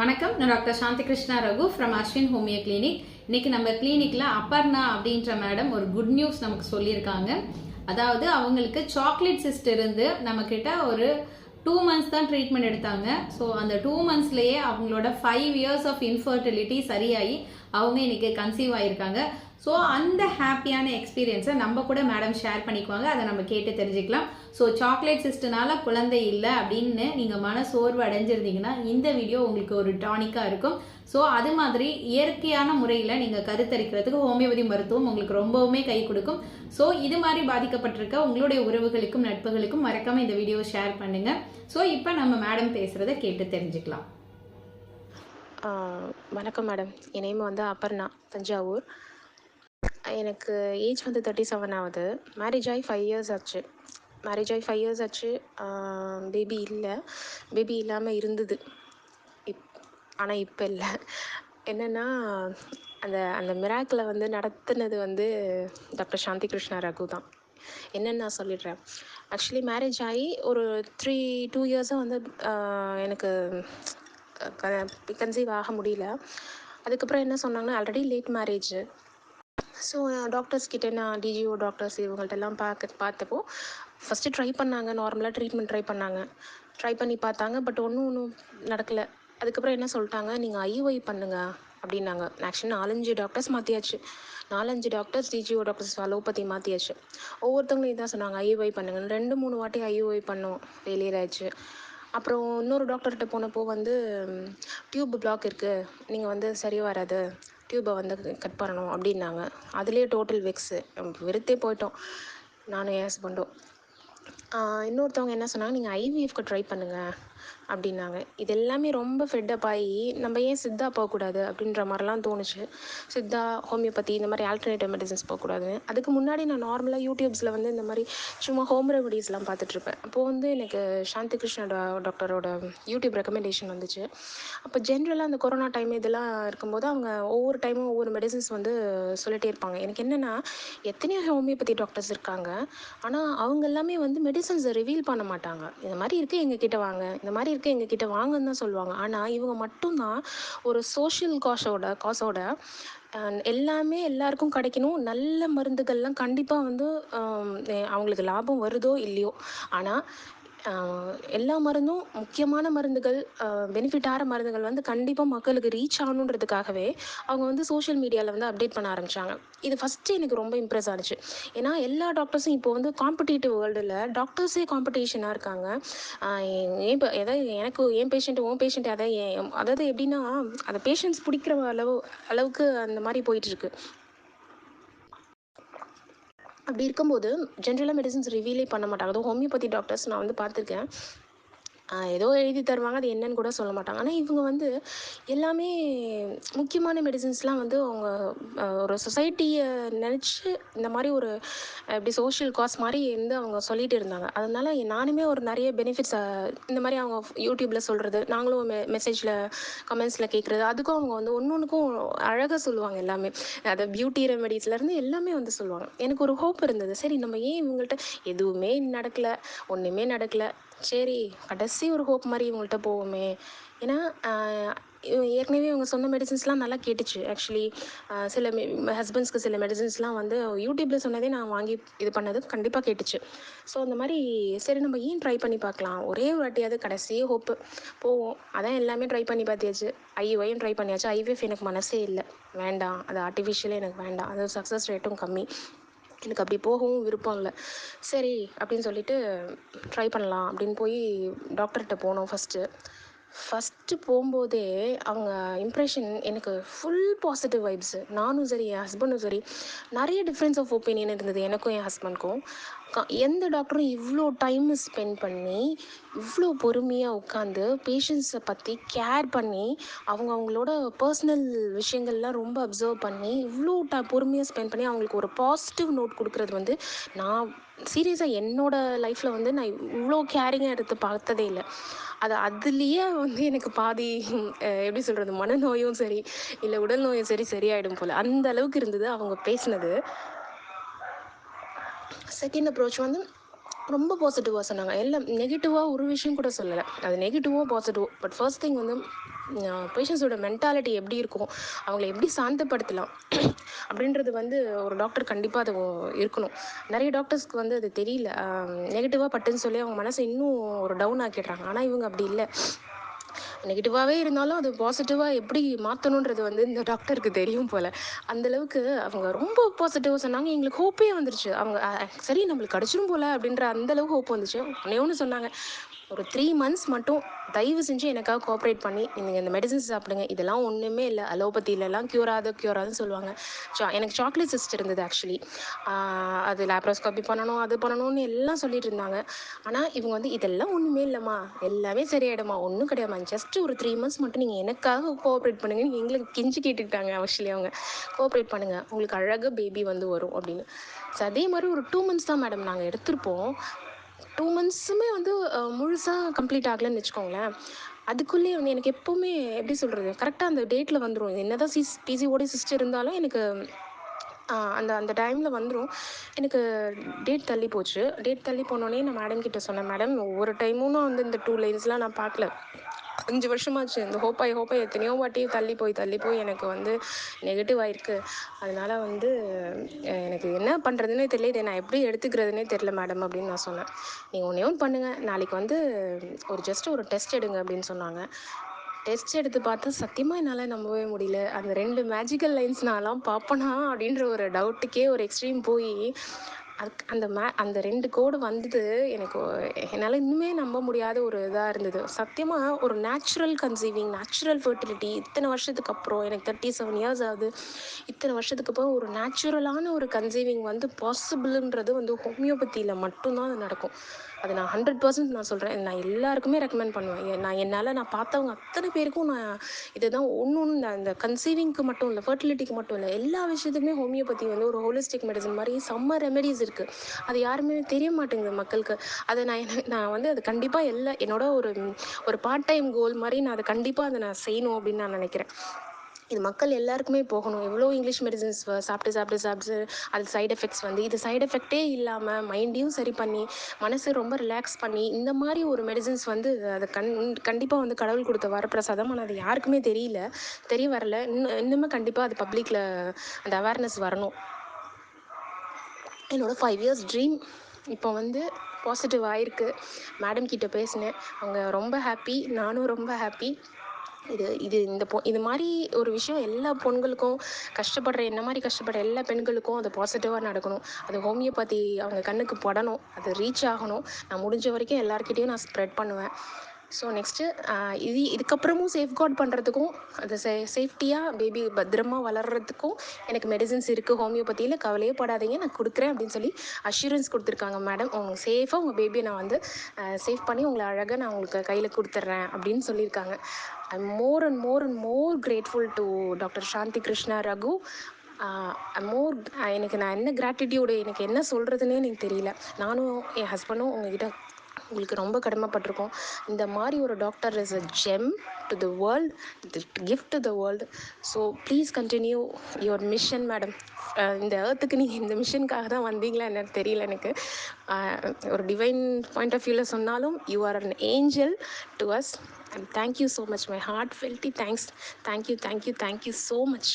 வணக்கம் நான் doctor Shanti Krishna Raghu from Ashwin homeo clinic இன்னைக்கு நம்ம கிளினிக்ல அப்பர்ணா அப்படின்ற மேடம் ஒரு குட் நியூஸ் நமக்கு சொல்லியிருக்காங்க. அதாவது அவங்களுக்கு சாக்லேட் சிஸ்ட் இருந்து நம்ம கிட்ட ஒரு டூ மந்த்ஸ் தான் ட்ரீட்மெண்ட் எடுத்தாங்க. ஸோ அந்த டூ மந்த்ஸ்லேயே அவங்களோட ஃபைவ் இயர்ஸ் ஆஃப் இன்ஃபர்டிலிட்டி சரியாகி அவங்க இன்னைக்கு கன்சீவ் ஆயிருக்காங்க. ஸோ அந்த ஹாப்பியான எக்ஸ்பீரியன்ஸை நம்ம கூட மேடம் ஷேர் பண்ணிக்குவாங்க. அதை நம்ம கேட்டு தெரிஞ்சுக்கலாம். ஸோ சாக்லேட் சிஸ்டனால குழந்தை இல்லை அப்படின்னு நீங்கள் மன சோர்வு அடைஞ்சிருந்தீங்கன்னா இந்த வீடியோ உங்களுக்கு ஒரு டானிக்காக இருக்கும். ஸோ அது மாதிரி இயற்கையான முறையில் நீங்கள் கருத்தரிக்கிறதுக்கு ஹோமியோபதி மருத்துவம் உங்களுக்கு ரொம்பவுமே கை கொடுக்கும். ஸோ இது மாதிரி பாதிக்கப்பட்டிருக்க உங்களுடைய உறவுகளுக்கும் நட்புகளுக்கும் மறக்காமல் இந்த வீடியோவை ஷேர் பண்ணுங்கள் ஸோ இப்போ நம்ம மேடம் பேசுகிறத கேட்டு தெரிஞ்சுக்கலாம். வணக்கம் மேடம் என் நேம் வந்து அப்பர்ணா தஞ்சாவூர். எனக்கு ஏஜ் வந்து தேர்ட்டி செவன் ஆகுது. மேரேஜ் ஆகி ஃபைவ் இயர்ஸ் ஆச்சு. மேரேஜ் ஆகி ஃபைவ் இயர்ஸ் ஆச்சு. பேபி இல்லை. பேபி இல்லாமல் இருந்தது. இப் ஆனால் இப்போ இல்லை. என்னென்னா அந்த அந்த மிராக்கில் வந்து நடத்துனது வந்து டாக்டர் சாந்தி கிருஷ்ணா ரகு தான். என்னென்னு நான் சொல்லிடுறேன். ஆக்சுவலி மேரேஜ் ஆகி ஒரு த்ரீ டூ இயர்ஸாக வந்து எனக்கு கன்சீவ் ஆக முடியல. அதுக்கப்புறம் என்ன சொன்னாங்கன்னா already late marriage so doctors கிட்டே நான் டிஜிஓ டாக்டர்ஸ் இவங்கள்ட்ட எல்லாம் பார்க்க பார்த்தப்போ ஃபஸ்ட்டு ட்ரை பண்ணாங்க. நார்மலாக ட்ரீட்மெண்ட் ட்ரை பண்ணாங்க. ட்ரை பண்ணி பார்த்தாங்க பட் ஒன்றும் ஒன்றும் நடக்கலை. அதுக்கப்புறம் என்ன சொல்லிட்டாங்க? நீங்கள் ஐஒய் பண்ணுங்க அப்படின்னாங்க. ஆக்சுவலி நாலஞ்சு டாக்டர்ஸ் மாற்றியாச்சு நாலஞ்சு டாக்டர்ஸ் டிஜிஓ டாக்டர்ஸ் அலோபதி மாற்றியாச்சு ஒவ்வொருத்தவங்களும் இதான் சொன்னாங்க ஐஒய் பண்ணுங்க ரெண்டு மூணு வாட்டி ஐஒய் பண்ணோம். ஃபெயிலியர் ஆயிடுச்சு. அப்புறம் இன்னொரு டாக்டர்கிட்ட போனப்போ வந்து டியூப் பிளாக் இருக்குது நீங்கள் வந்து சரி வராது. டியூப்பை வந்து கட் பண்ணணும் அப்படின்னாங்க. அதுலேயே டோட்டல் வெக்ஸு வெறுத்தே போயிட்டோம். நானும் என் ஹஸ்பண்டும் இன்னொருத்தவங்க என்ன சொன்னாங்க? நீங்கள் ஐவிஎஃப்க்கு ட்ரை பண்ணுங்கள் அப்படின்னாங்க. இது எல்லாமே ரொம்ப ஃபெட்டப் ஆகி நம்ம ஏன் சித்தா போகக்கூடாது அப்படின்ற மாதிரிலாம் தோணுச்சு. சித்தா ஹோமியோபதி இந்த மாதிரி ஆல்டர்னேட்டிவ் மெடிசன்ஸ் போகக்கூடாது அதுக்கு முன்னாடி நான் நார்மலாக யூடியூப்ஸில் வந்து இந்த மாதிரி சும்மா ஹோம் ரெமடிஸ்லாம் பார்த்துட்ருப்பேன் அப்போது வந்து எனக்கு சாந்தி கிருஷ்ண டாக்டரோட யூடியூப் ரெக்கமெண்டேஷன் வந்துச்சு. அப்போ ஜென்ரலாக அந்த கொரோனா டைம் இதெல்லாம் இருக்கும்போது அவங்க ஒவ்வொரு டைமும் ஒவ்வொரு மெடிசன்ஸ் வந்து சொல்லிட்டே இருப்பாங்க. எனக்கு என்னென்னா எத்தனையோ ஹோமியோபதி டாக்டர்ஸ் இருக்காங்க. ஆனால் அவங்க எல்லாமே வந்து மெடிசன்ஸை ரிவீல் பண்ண மாட்டாங்க. இந்த மாதிரி இருக்குது எங்கள் கிட்டே வாங்க. இந்த மாதிரி இருக்க எங்ககிட்ட வாங்கன்னு தான் சொல்லுவாங்க. ஆனால் இவங்க மட்டும்தான் ஒரு சோஷியல் காஷோட காசோட எல்லாமே எல்லாருக்கும் கிடைக்கணும். நல்ல மருந்துகள்லாம் கண்டிப்பாக வந்து அவங்களுக்கு லாபம் வருதோ இல்லையோ. ஆனால் எல்லா மருந்தும் முக்கியமான மருந்துகள் பெனிஃபிட் ஆகிற மருந்துகள் வந்து கண்டிப்பாக மக்களுக்கு ரீச் ஆகணுன்றதுக்காகவே அவங்க வந்து சோஷியல் மீடியாவில் வந்து அப்டேட் பண்ண ஆரம்பிச்சாங்க. இது ஃபஸ்ட்டு எனக்கு ரொம்ப இம்ப்ரெஸ் ஆனிச்சு. ஏன்னா எல்லா டாக்டர்ஸும் இப்போ வந்து காம்படிட்டிவ் வேர்ல்டில் டாக்டர்ஸே காம்படிஷனாக இருக்காங்க. ஆஹ் பே- அதாவது எனக்கு என் பேஷண்ட்டு உன் பேஷண்ட்டு அதை அதாவது எப்படின்னா அந்த பேஷண்ட்ஸ் பிடிக்கிற அளவு அளவுக்கு அந்த மாதிரி போயிட்டுருக்கு அப்படி இருக்கும்போது ஜென்ரலாக மெடிசன்ஸ் ரிவீலே பண்ண மாட்டாங்க. அதுவும் ஹோமியோபதி டாக்டர்ஸ் நான் வந்து பார்த்துருக்கேன். ஏதோ எழுதி தருவாங்க. அது என்னன்னு கூட சொல்ல மாட்டாங்க. ஆனால் இவங்க வந்து எல்லாமே முக்கியமான மெடிசின்ஸ்லாம் வந்து அவங்க ஒரு சொசைட்டியை நினச்சி இந்த மாதிரி ஒரு இப்படி சோஷியல் காஸ் மாதிரி வந்து அவங்க சொல்லிட்டு இருந்தாங்க. அதனால நானுமே ஒரு நிறைய பெனிஃபிட்ஸ் இந்த மாதிரி அவங்க யூடியூப்பில் சொல்கிறது நாங்களும் மெ மெசேஜில் கமெண்ட்ஸில் கேட்குறது அதுக்கும் அவங்க வந்து ஒன்று ஒன்றுக்கும் அழகாக சொல்லுவாங்க எல்லாமே. அதை பியூட்டி ரெமெடிஸ்லேருந்து எல்லாமே வந்து சொல்லுவாங்க. எனக்கு ஒரு ஹோப் இருந்தது. சரி நம்ம ஏன் இவங்கள்ட்ட எதுவுமே நடக்கலை ஒன்றுமே நடக்கலை. சரி கடைசி ஒரு ஹோப் மாதிரி இவங்கள்ட்ட போவோமே. ஏன்னா ஏற்கனவே அவங்க சொன்ன மெடிசன்ஸ்லாம் நல்லா கேட்டுச்சு. ஆக்சுவலி சில ஹஸ்பண்ட்ஸ்க்கு சில மெடிசன்ஸ்லாம் வந்து யூடியூப்பில் சொன்னதே நான் வாங்கி இது பண்ணது கண்டிப்பாக கேட்டுச்சு. ஸோ அந்த மாதிரி சரி நம்ம ஏன் ட்ரை பண்ணி பார்க்கலாம்? ஒரே வாட்டியாவது கடைசி ஹோப்பு போவோம். அதான் எல்லாமே ட்ரை பண்ணி பார்த்தியாச்சு ஐஓவையும் ட்ரை பண்ணியாச்சு. ஐவிஎஃப் எனக்கு மனசே இல்லை. வேண்டாம். அது ஆர்டிஃபிஷியலே எனக்கு வேண்டாம். அது சக்ஸஸ் ரேட்டும் கம்மி. எனக்கு அப்படி போகவும் விருப்பம் இல்லை. சரி அப்படின்னு சொல்லிட்டு ட்ரை பண்ணலாம் அப்படின்னு போய் டாக்டர்கிட்ட போனோம் ஃபஸ்ட்டு ஃபஸ்ட்டு போகும்போதே அவங்க இம்ப்ரெஷன் எனக்கு ஃபுல் பாசிட்டிவ் வைப்ஸு நானும் சரி என் ஹஸ்பண்டும் சரி நிறைய டிஃப்ரென்ஸ் ஆஃப் ஒப்பீனியன் இருந்தது. எனக்கும் என் ஹஸ்பண்ட்க்கும் க- எந்த டாக்டரும் இவ்வளோ டைம் ஸ்பெண்ட் பண்ணி இவ்வளோ பொறுமையாக உட்காந்து பேஷண்ட்ஸை பற்றி கேர் பண்ணி அவங்க அவங்களோட பர்சனல் விஷயங்கள்லாம் ரொம்ப அப்சர்வ் பண்ணி இவ்வளோ ட பொறுமையாக ஸ்பெண்ட் பண்ணி அவங்களுக்கு ஒரு பாசிட்டிவ் நோட் கொடுக்குறது வந்து நான் சீரியஸாக என்னோட லைஃப்பில் வந்து நான் இவ்வளோ கேரிங்காக எடுத்து பார்த்ததே இல்லை. அது அதுலேயே வந்து எனக்கு பாதி எப்படி சொல்கிறது மனநோயும் சரி இல்லை உடல் நோயும் சரி சரியாயிடும் போல். அந்த அளவுக்கு இருந்தது அவங்க பேசினது. செகண்ட் அப்ரோச் வந்து ரொம்ப பாசிட்டிவாக சொன்னாங்க. எல்லாம் நெகட்டிவாக ஒரு விஷயம் கூட சொல்லலை. அது நெகட்டிவோ பாசிட்டிவோ பட் ஃபர்ஸ்ட் திங் வந்து பேஷண்ட்ஸோட மென்டாலிட்டி எப்படி இருக்கும்? அவங்கள எப்படி சாந்தப்படுத்தலாம்? அப்படின்றது வந்து ஒரு டாக்டர் கண்டிப்பாக அது இருக்கணும். நிறைய டாக்டர்ஸ்க்கு வந்து அது தெரியல. நெகட்டிவாக பட்டுன்னு சொல்லி அவங்க மனசை இன்னும் ஒரு டவுன் ஆக்கிடுறாங்க. ஆனால் இவங்க அப்படி இல்லை. நெகட்டிவாகவே இருந்தாலும் அது பாசிட்டிவாக எப்படி மாற்றணுன்றது வந்து இந்த டாக்டருக்கு தெரியும் போல். அந்தளவுக்கு அவங்க ரொம்ப பாசிட்டிவாக சொன்னாங்க. எங்களுக்கு ஹோப்பே வந்துருச்சு. அவங்க சரி நம்மளுக்கு கிடச்சிரும் போல் அப்படின்ற அந்தளவுக்கு ஹோப் வந்துச்சு. ஒன்றே ஒன்று சொன்னாங்க. ஒரு த்ரீ மந்த்ஸ் மட்டும் தயவு செஞ்சு எனக்காக கோஆப்ரேட் பண்ணி நீங்கள் இந்த மெடிசன்ஸ் சாப்பிடுங்க. இதெல்லாம் ஒன்றுமே இல்லை. அலோபதியிலலாம் க்யூர் ஆகுது க்யூர் ஆகுதுன்னு சொல்லுவாங்க. சா எனக்கு சாக்லேட் சிஸ்ட் இருந்தது ஆக்சுவலி அது லேப்ரோஸ்கோபி பண்ணணும் அது பண்ணணும்னு எல்லாம் சொல்லிட்டு இருந்தாங்க. ஆனால் இவங்க வந்து இதெல்லாம் ஒன்றுமே இல்லைம்மா. எல்லாமே சரியாயிடுமா ஒன்றும் கிடையாதுமா ஜஸ்ட் ஒரு த்ரீ மந்த்ஸ் மட்டும் நீங்கள் எனக்காக கோஆப்ரேட் பண்ணுங்கன்னு எங்களுக்கு கெஞ்சி கேட்டுக்கிட்டாங்க ஆக்சுவலி அவங்க. கோஆப்ரேட் பண்ணுங்கள் உங்களுக்கு அழகாக பேபி வந்து வரும். அப்படின்னு. ஸோ அதே மாதிரி ஒரு டூ மந்த்ஸ் தான் மேடம் நாங்கள் எடுத்திருப்போம். டூ மந்த்ஸுமே வந்து முழுசாக கம்ப்ளீட் ஆகலைன்னு வச்சுக்கோங்களேன். அதுக்குள்ளேயே வந்து எனக்கு எப்போவுமே எப்படி சொல்கிறது கரெக்டாக அந்த டேட்டில் வந்துடும் என்ன தான் சிஸ் பிசிஓடி சிஸ்டர் இருந்தாலும் எனக்கு அந்த அந்த டைமில் வந்துடும் எனக்கு டேட் தள்ளி போச்சு. டேட் தள்ளி போனோடனே நான் மேடம் கிட்ட சொன்னேன் மேடம் ஒவ்வொரு டைமும் நான் வந்து இந்த டூ லைன்ஸ்லாம் நான் பார்க்கல. அஞ்சு வருஷமாச்சு. இந்த ஹோப்பாய் ஹோப்பாய் எத்தனையோ வாட்டி தள்ளி போய் தள்ளி போய் எனக்கு வந்து நெகட்டிவ் ஆயிருக்கு. அதனால வந்து எனக்கு என்ன பண்ணுறதுனே தெரியல. இதை நான் எப்படி எடுத்துக்கிறதுனே தெரியல மேடம் அப்படின்னு நான் சொன்னேன். நீங்கள் ஒன்றே ஒன்று பண்ணுங்கள் நாளைக்கு வந்து ஒரு ஜஸ்ட் ஒரு டெஸ்ட் எடுங்க அப்படின்னு சொன்னாங்க. டெஸ்ட் எடுத்து பார்த்தா சத்தியமாக என்னால் நம்பவே முடியல. அந்த ரெண்டு மேஜிக்கல் லைன்ஸ் நான்லாம் பார்ப்பனா அப்படின்ற ஒரு டவுட்டுக்கே ஒரு எக்ஸ்ட்ரீம் போய் அதுக்கு அந்த மே அந்த ரெண்டு கோடு வந்தது எனக்கு என்னால் இன்னுமே நம்ப முடியாத ஒரு இதாக இருந்தது. சத்தியமாக ஒரு நேச்சுரல் கன்சீவிங் நேச்சுரல் ஃபர்டிலிட்டி இத்தனை வருஷத்துக்கு அப்புறம் எனக்கு தேர்ட்டி செவன் இயர்ஸ் ஆகுது. இத்தனை வருஷத்துக்கு அப்புறம் ஒரு நேச்சுரலான ஒரு கன்சீவிங் வந்து பாசிபிள்ன்றது வந்து ஹோமியோபதியில் மட்டும்தான் அது நடக்கும். அது நான் ஹண்ட்ரட் பர்சன்ட் நான் சொல்கிறேன் நான் எல்லாருக்குமே ரெக்கமெண்ட் பண்ணுவேன். நான் என்னால் நான் பார்த்தவங்க அத்தனை பேருக்கும் நான் இதுதான் ஒன்று ஒன்று அந்த கன்சீவிங்க்கு மட்டும் இல்லை ஃபர்டிலிட்டிக்கு மட்டும் இல்லை எல்லா விஷயத்துக்குமே ஹோமியோபதி வந்து ஒரு ஹோலிஸ்டிக் மெடிசன் மாதிரி செம்ம ரெமெடிஸ் இருக்குது அது யாருமே தெரிய மாட்டேங்குது மக்களுக்கு. அதை நான் என்ன நான் வந்து அது கண்டிப்பாக எல்லா என்னோட ஒரு ஒரு பார்ட் டைம் கோல் மாதிரி நான் அதை கண்டிப்பாக அதை நான் செய்யணும் அப்படின்னு நான் நினைக்கிறேன். இது மக்கள் எல்லாருக்குமே போகணும். எவ்வளோ இங்கிலீஷ் மெடிசன்ஸ் சாப்பிட்டு சாப்பிட்டு சாப்பிட்டு அது சைடு எஃபெக்ட்ஸ் வந்து இது சைடு எஃபெக்டே இல்லாமல் மைண்டையும் சரி பண்ணி மனசு ரொம்ப ரிலாக்ஸ் பண்ணி இந்த மாதிரி ஒரு மெடிசன்ஸ் வந்து அது கண் கண்டிப்பாக வந்து கடவுள் கொடுத்த வரப்பிரசாதம். ஆனால் அது யாருக்குமே தெரியல தெரிய வரல. இன்னும் இன்னுமே கண்டிப்பாக அது பப்ளிக்கில் அந்த அவேர்னஸ் வரணும். என்னோடய ஃபைவ் இயர்ஸ் ட்ரீம் இப்போ வந்து பாசிட்டிவ் ஆயிருக்கு. மேடம் கிட்ட பேசினேன். அவங்க ரொம்ப ஹாப்பி நானும் ரொம்ப ஹாப்பி இது இது இந்த பொ இது மாதிரி ஒரு விஷயம் எல்லா பொண்களுக்கும் கஷ்டப்படுற என்ன மாதிரி கஷ்டப்படுற எல்லா பெண்களுக்கும் அது பாசிட்டிவாக நடக்கணும். அது ஹோமியோபதி அவங்க கண்ணுக்கு படணும். அது ரீச் ஆகணும். நான் முடிஞ்ச வரைக்கும் எல்லாருக்கிட்டேயும் நான் ஸ்ப்ரெட் பண்ணுவேன். ஸோ நெக்ஸ்ட்டு இது இதுக்கப்புறமும் சேஃப்கார்ட் பண்ணுறதுக்கும் அது சே சேஃப்டியாக பேபி பத்திரமா வளர்கிறதுக்கும் எனக்கு மெடிசின்ஸ் இருக்குது ஹோமியோபதியில் கவலையே படாதீங்க. நான் கொடுக்குறேன் அப்படின்னு சொல்லி அஷூரன்ஸ் கொடுத்துருக்காங்க மேடம் அவங்க சேஃபாக உங்கள் பேபியை நான் வந்து சேஃப் பண்ணி உங்களை அழகாக நான் உங்களுக்கு கையில் கொடுத்துட்றேன் அப்படின்னு சொல்லியிருக்காங்க. I more and more and more grateful to doctor Shanti Krishna Raghu more எனக்கு நான் என்ன கிராட்டிடியூடு எனக்கு என்ன சொல்கிறதுனே எனக்கு தெரியல. நானும் என் ஹஸ்பண்டும் உங்ககிட்ட உங்களுக்கு ரொம்ப கடமைப்பட்டிருக்கோம். இந்த மாதிரி ஒரு doctor is a gem to the world gift to the world so please continue your mission madam இந்த ஏர்த்துக்கு நீங்கள் இந்த மிஷனுக்காக தான் வந்தீங்களா என்னன்னு தெரியல எனக்கு. ஒரு டிவைன் பாயிண்ட் ஆஃப் வியூவில் சொன்னாலும் you are an angel to us and thank you so much my heart felt thanks thank you thank you thank you so much